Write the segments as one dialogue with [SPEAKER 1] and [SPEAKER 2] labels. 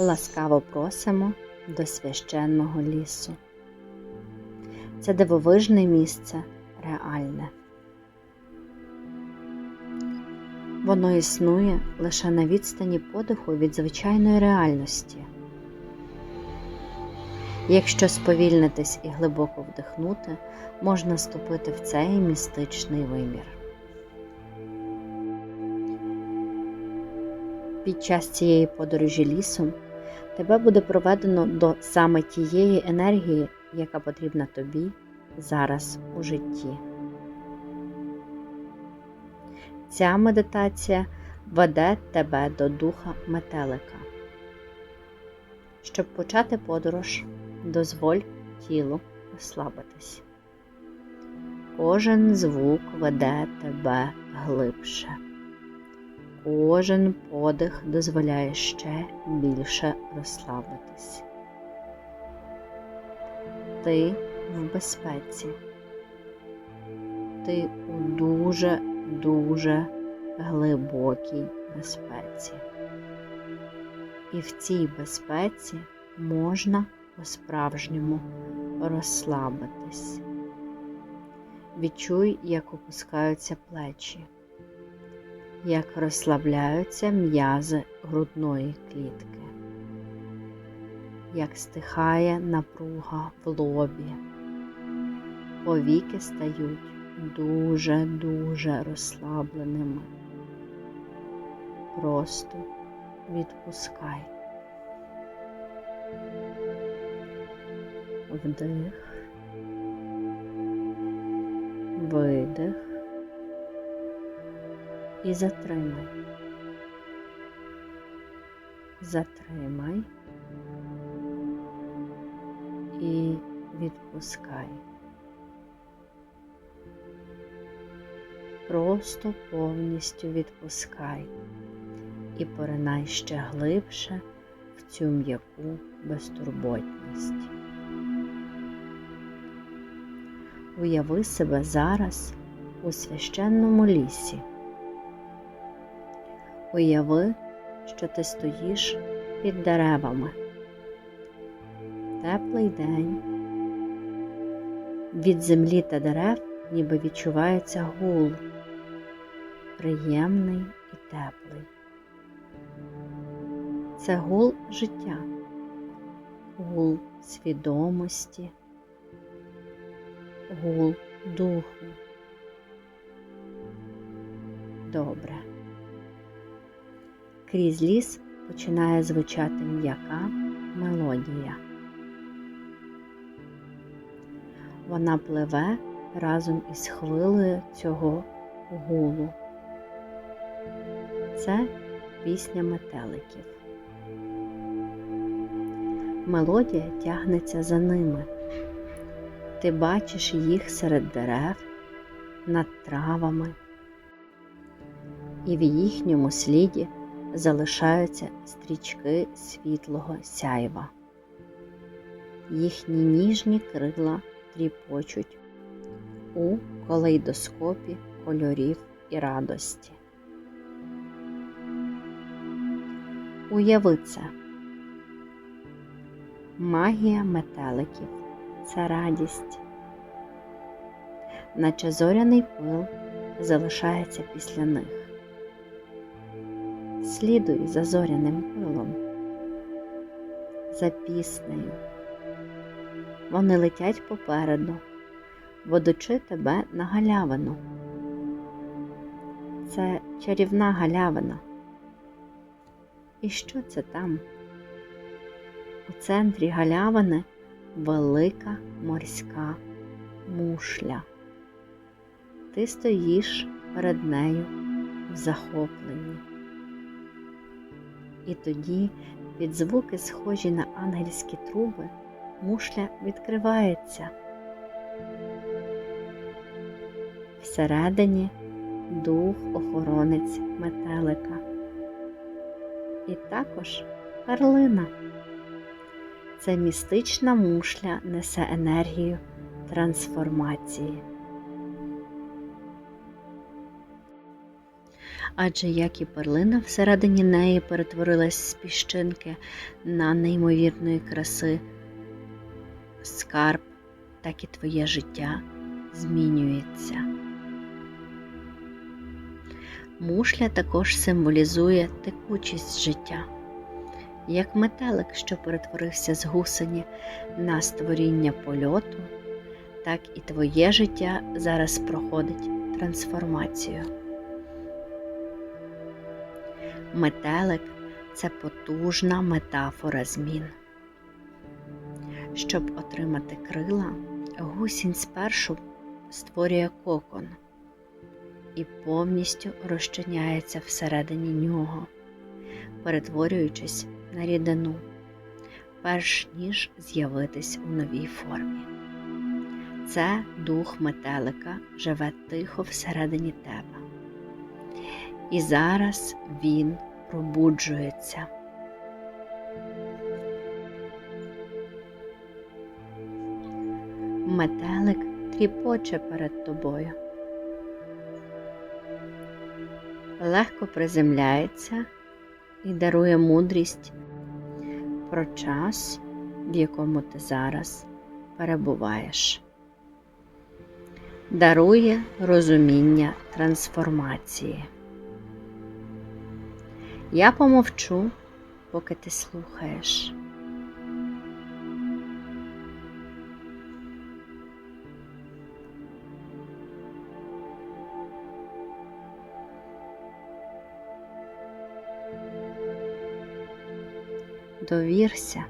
[SPEAKER 1] Ласкаво просимо до священного лісу. Це дивовижне місце реальне. Воно існує лише на відстані подиху від звичайної реальності. Якщо сповільнитись і глибоко вдихнути, можна ступити в цей містичний вимір. Під час цієї подорожі лісом тебе буде проведено до саме тієї енергії, яка потрібна тобі зараз у житті. Ця медитація веде тебе до духа метелика. Щоб почати подорож, дозволь тілу розслабитись. Кожен звук веде тебе глибше. Кожен подих дозволяє ще більше розслабитись. Ти в безпеці. Ти у дуже-дуже глибокій безпеці. І в цій безпеці можна по-справжньому розслабитись. Відчуй, як опускаються плечі, як розслабляються м'язи грудної клітки, як стихає напруга в лобі, повіки стають дуже-дуже розслабленими. Просто відпускай. Вдих, видих і затримай. Затримай і відпускай. Просто повністю відпускай і поринай ще глибше в цю м'яку безтурботність. Уяви себе зараз у священному лісі. Уяви, що ти стоїш під деревами. Теплий день. Від землі та дерев ніби відчувається гул, приємний і теплий. Це гул життя, гул свідомості, гул духу. Добре. Крізь ліс починає звучати м'яка мелодія. Вона пливе разом із хвилею цього гулу. Це пісня метеликів. Мелодія тягнеться за ними. Ти бачиш їх серед дерев, над травами, і в їхньому сліді залишаються стрічки світлого сяйва. Їхні ніжні крила тріпочуть у колейдоскопі кольорів і радості. Уяви це. Магія метеликів це радість, наче зоряний пил залишається після них. Слідуй за зоряним пилом, за піснею. Вони летять попереду, водучи тебе на галявину. Це чарівна галявина. І що це там? У центрі галявини велика морська мушля. Ти стоїш перед нею в захопленні. І тоді, під звуки, схожі на ангельські труби, мушля відкривається. Всередині дух охоронець метелика. І також перлина. Це містична мушля несе енергію трансформації. Адже як і перлина всередині неї перетворилась з піщинки на неймовірної краси скарб, так і твоє життя змінюється. Мушля також символізує текучість життя, як метелик, що перетворився з гусені на створіння польоту, так і твоє життя зараз проходить трансформацію. Метелик це потужна метафора змін. Щоб отримати крила, гусінь спершу створює кокон і повністю розчиняється всередині нього, перетворюючись на рідину, перш ніж з'явитись у новій формі. Це дух метелика живе тихо всередині тебе. І зараз він пробуджується. Метелик тріпоче перед тобою. Легко приземляється і дарує мудрість про час, в якому ти зараз перебуваєш. Дарує розуміння трансформації. Я помовчу, поки ти слухаєш. Довірся.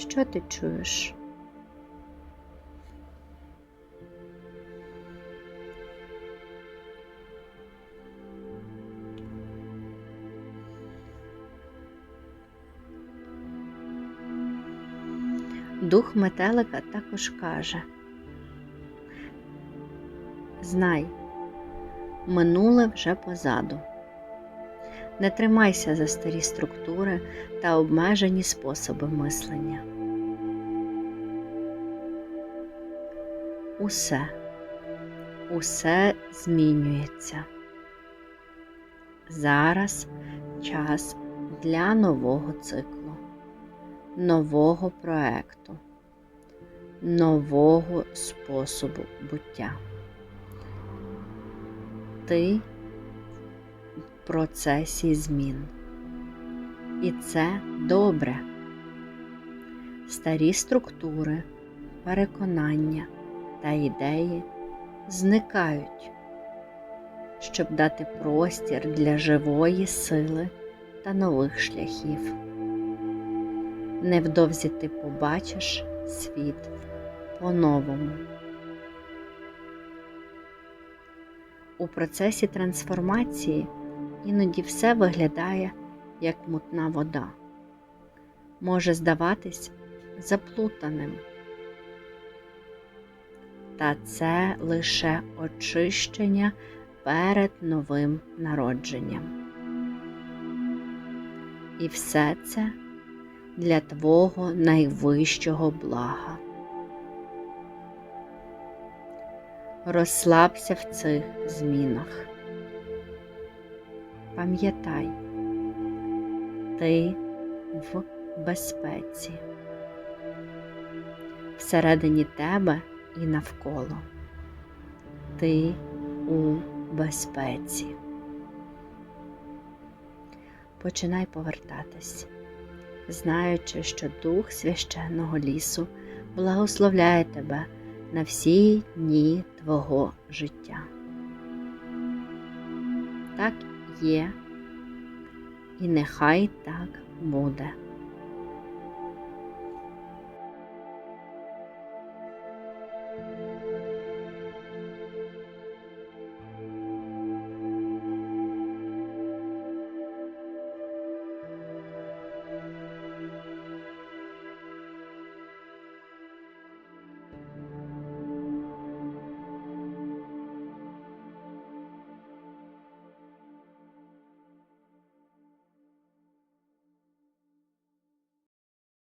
[SPEAKER 1] Що ти чуєш? Дух метелика також каже Знай, минуле вже позаду. Не тримайся за старі структури та обмежені способи мислення. Усе, усе змінюється. Зараз час для нового циклу, нового проекту, нового способу буття. Ти в процесі змін. І це добре. Старі структури, переконання та ідеї зникають, щоб дати простір для живої сили та нових шляхів. Невдовзі ти побачиш світ по-новому. У процесі трансформації іноді все виглядає як мутна вода, може здаватись заплутаним. Та це лише очищення перед новим народженням. І все це для твого найвищого блага. Розслабся в цих змінах. Пам'ятай, ти в безпеці, всередині тебе і навколо. Ти у безпеці. Починай повертатись, знаючи, що дух священного лісу благословляє тебе на всі дні твого життя. Так є, і нехай так буде.